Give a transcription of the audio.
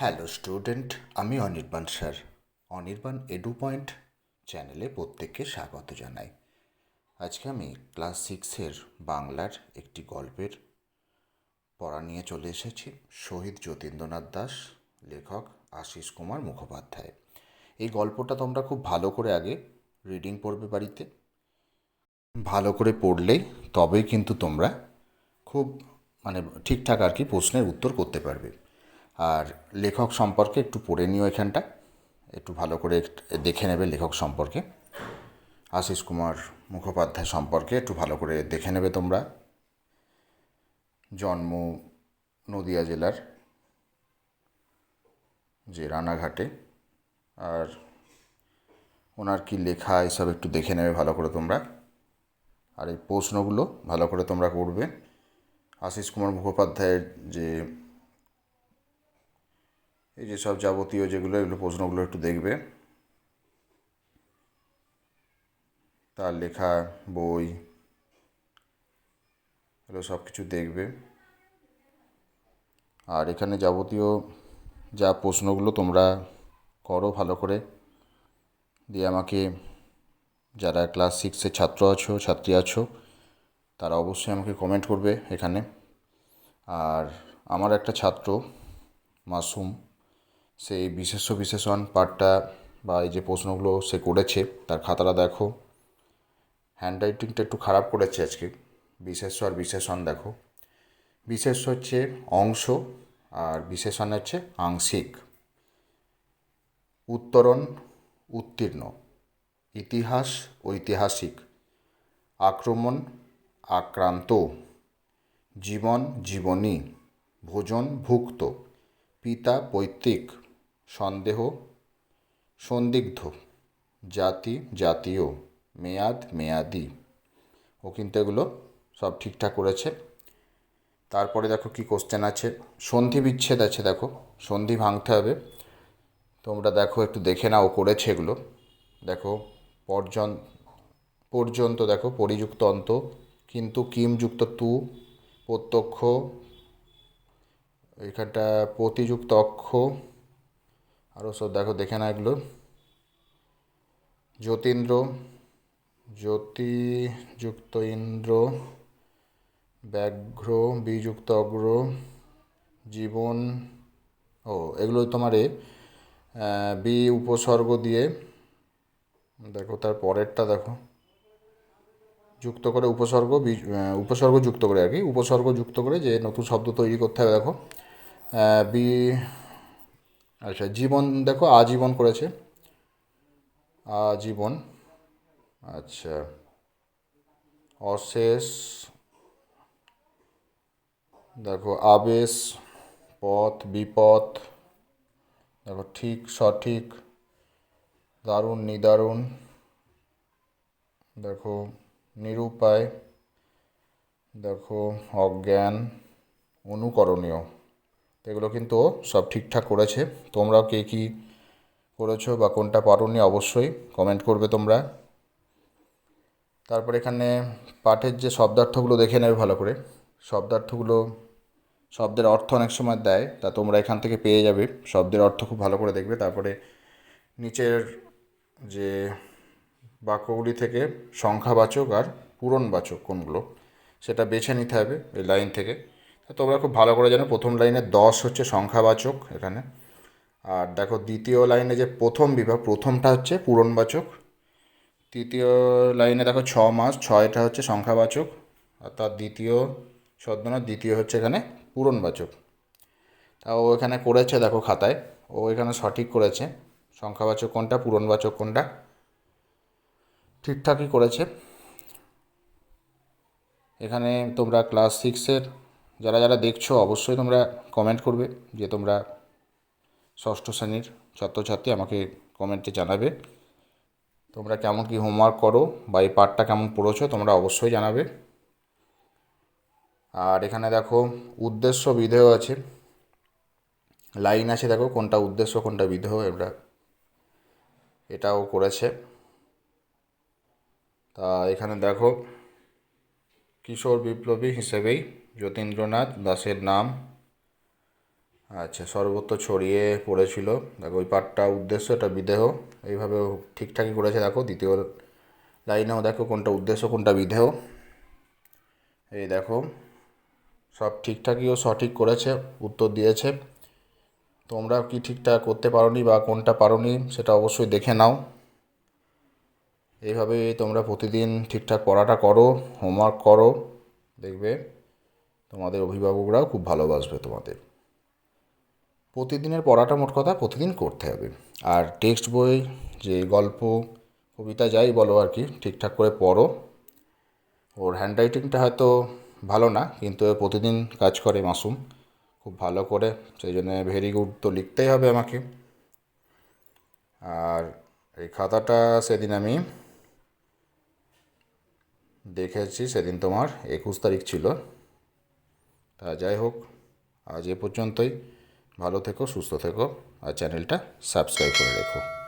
Hello student আমি Anirban, sir. Anirban edu point চ্যানেলে প্রত্যেককে স্বাগত জানাই। আজকে আমি ক্লাস সিক্সের বাংলার একটি গল্পের পড়া নিয়ে চলে এসেছি। শহীদ যতীন্দ্রনাথ দাস, লেখক আশিস কুমার মুখোপাধ্যায়। এই গল্পটা তোমরা খুব ভালো করে আগে রিডিং পড়বে বাড়িতে। ভালো করে পড়লেই তবেই কিন্তু তোমরা খুব মানে ঠিকঠাক আর কি প্রশ্নের উত্তর করতে পারবে। আর লেখক সম্পর্কে একটু পড়ে নিও এখানটা। একটু ভালো করে দেখে নেবে লেখক সম্পর্কে। আশিস কুমার মুখোপাধ্যায় সম্পর্কে একটু ভালো করে দেখে নেবে তোমরা। জন্ম নদিয়া জেলার যে রানাঘাটে। আর ওনার কি লেখা এসব একটু দেখে নেবে ভালো করে তোমরা। আর এই প্রশ্নগুলো ভালো করে তোমরা করবে। আশিস কুমার মুখোপাধ্যায়ের যে এই যে সব যাবতীয় যেগুলো, এগুলো প্রশ্নগুলো একটু দেখবে। তার লেখা, বই, এগুলো সব কিছু দেখবে। আর এখানে যাবতীয় যা প্রশ্নগুলো তোমরা করো ভালো করে। দিয়ে আমাকে, যারা ক্লাস সিক্সের ছাত্র আছো, ছাত্রী আছো, তারা অবশ্যই আমাকে কমেন্ট করবে এখানে। আর আমার একটা ছাত্র, মাসুম সেই বিশেষ্য বিশেষণ পার্টটা বা এই যে প্রশ্নগুলো সে করেছে, তার খাতাটা দেখো। হ্যান্ডরাইটিংটা একটু খারাপ করেছে আজকে। বিশেষ্য আর বিশেষণ দেখো। বিশেষ হচ্ছে অংশ আর বিশেষণ হচ্ছে আংশিক। উত্তরণ উত্তীর্ণ। ইতিহাস ঐতিহাসিক। আক্রমণ আক্রান্ত। জীবন জীবনী। ভোজন ভুক্ত। পিতা পৈতৃক। সন্দেহ, সন্দিগ্ধ, জাতি, জাতীয়, মেয়াদ, মেয়াদি। ও কিন্তু এগুলো সব ঠিকঠাক করেছে। তারপরে দেখো কি কোশ্চেন আছে। সন্ধি বিচ্ছেদ আছে দেখো। সন্ধি ভাঙতে হবে। তোমরা দেখো, একটু দেখে নাও করেছে এগুলো। দেখো পর্যন্ত পর্যন্ত দেখো, পরিযুক্ত অন্ত। কিন্তু কিমযুক্ত তু, প্রত্যক্ষ। এখানটা প্রতিযুক্ত অক্ষ। আরও সব দেখো, দেখে না এগুলো। জ্যোতীন্দ্র জ্যোতিযুক্ত ইন্দ্র, ব্যাঘ্র, বিযুক্ত অগ্র, জীবন, ও, এগুলো তোমার এ বি উপসর্গ দিয়ে, দেখো তার পরেরটা দেখো। যুক্ত করে উপসর্গ উপসর্গ যুক্ত করে আর কি, উপসর্গ যুক্ত করে যে নতুন শব্দ তৈরি করতে হবে, দেখো। বি আচ্ছা জীবন দেখো, আজীবন করেছে। আজীবন। আচ্ছা। অশেষ। দেখো, আবেশ, পথ বিপদ দেখো, ঠিক, সঠিক, দারুণ, নিদারুণ। দেখো, নিরুপায়। দেখো, অজ্ঞান, অনুকরণীয়। এগুলো কিন্তু সব ঠিকঠাক করেছে। তোমরাও কে কী করেছ বা কোনটা পারোনি অবশ্যই কমেন্ট করবে তোমরা। তারপর এখানে পাঠের যে শব্দার্থগুলো দেখে নেবে ভালো করে। শব্দার্থগুলো শব্দের অর্থ অনেক সময় দেয়, তা তোমরা এখান থেকে পেয়ে যাবে। শব্দের অর্থ খুব ভালো করে দেখবে। তারপরে নিচের যে বাক্যগুলি থেকে সংখ্যাবাচক আর পূরণবাচক কোনগুলো, সেটা বেছে নিতে হবে এই লাইন থেকে। তোমরা খুব ভালো করে জানো, প্রথম লাইনে দশ হচ্ছে সংখ্যাবাচক এখানে। আর দেখো, দ্বিতীয় লাইনে যে প্রথম বিভাগ, প্রথমটা হচ্ছে পূরণবাচক। তৃতীয় লাইনে দেখো ছ মাস, ছয়টা হচ্ছে সংখ্যাবাচক। আর তার দ্বিতীয় ছদ্মনাথ দ্বিতীয় হচ্ছে এখানে পূরণবাচক। তা ও এখানে করেছে দেখো খাতায়, ও এখানে সঠিক করেছে। সংখ্যাবাচক কোনটা, পূরণবাচক কোনটা? ঠিকঠাকই করেছে। এখানে তোমরা ক্লাস সিক্সের যারা যারা দেখছ, অবশ্যই তোমরা কমেন্ট করবে যে তোমরা ষষ্ঠ শ্রেণির ছাত্রছাত্রী আমাকে কমেন্টে জানাবে। তোমরা কেমন কি হোমওয়ার্ক করো বা এই পার্টটা কেমন পড়েছো তোমরা অবশ্যই জানাবে। আর এখানে দেখো, উদ্দেশ্য বিধেয় আছে। লাইন আছে দেখো, কোনটা উদ্দেশ্য, কোনটা বিধেয় এটা এটাও করেছে। তা এখানে দেখো, কিশোর বিপ্লবী হিসেবেই যতীন্দ্রনাথ দাসের নাম। আচ্ছা সর্বত্র ছড়িয়ে পড়েছিল। দেখো, ওই পার্টটা উদ্দেশ্য, এটা বিদেহ এইভাবে ঠিকঠাকই করেছে। দেখো, দ্বিতীয় লাইনেও দেখো কোনটা উদ্দেশ্য, কোনটা বিদেহ এই দেখো, সব ঠিকঠাকই ও সঠিক করেছে, উত্তর দিয়েছে। তোমরা কি ঠিকঠাক করতে পারোনি বা কোনটা পারোনি, সেটা অবশ্যই দেখে নাও। এইভাবে তোমরা প্রতিদিন ঠিকঠাক পড়াটা করো, হোমওয়ার্ক করো, দেখবে। তোমাদের অভিভাবকরাও খুব ভালোবাসবে তোমাদের। প্রতিদিনের পড়াটা মোট কথা প্রতিদিন করতে হবে। আর টেক্সট বই, যে গল্প, কবিতা যাই বলো আর কি, ঠিকঠাক করে পড়ো। ওর হ্যান্ডরাইটিংটা হয়তো ভালো না, কিন্তু প্রতিদিন কাজ করে মাসুম, খুব ভালো করে। সেই জন্য ভেরি গুড তো লিখতেই হবে আমাকে। আর এই খাতাটা সেদিন আমি দেখেছি, সেদিন তোমার একুশ তারিখ ছিল। তা যাই হোক, আজ এ পর্যন্তই। ভালো থেকো, সুস্থ থেকো, আর চ্যানেলটা সাবস্ক্রাইব করে রেখো।